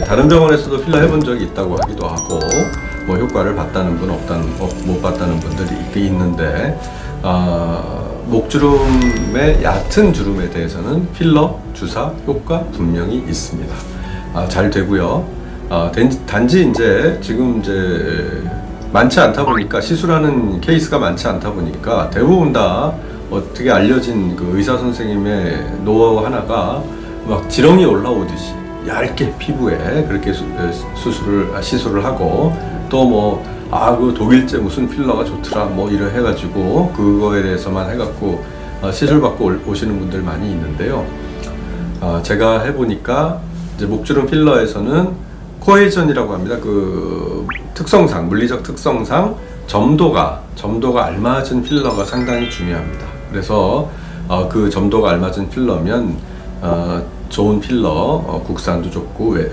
다른 병원에서도 필러 해본 적이 있다고 하기도 하고 뭐 효과를 봤다는 분 없다는 어, 못 봤다는 분들이 있- 있는데 아, 목주름의 얕은 주름에 대해서는 필러 주사 효과 분명히 있습니다. 아, 잘 되고요. 아, 단- 단지 이제 지금 이제 많지 않다 보니까 시술하는 케이스가 많지 않다 보니까 대부분 다 어떻게 알려진 그 의사 선생님의 노하우 하나가 막 지렁이 올라오듯이 얇게 피부에 그렇게 수, 술을 시술을 하고 또뭐 아 그 독일제 무슨 필러가 좋더라 뭐 이래 해가지고 그거에 대해서만 해갖고 어, 시술 받고 올- 오시는 분들 많이 있는데요. 어, 제가 해보니까 이제 목주름 필러에서는 코헤전이라고 합니다. 그 특성상 물리적 특성상 점도가 점도가 알맞은 필러가 상당히 중요합니다. 그래서 어, 그 점도가 알맞은 필러면 어, 좋은 필러 어, 국산도 좋고 외,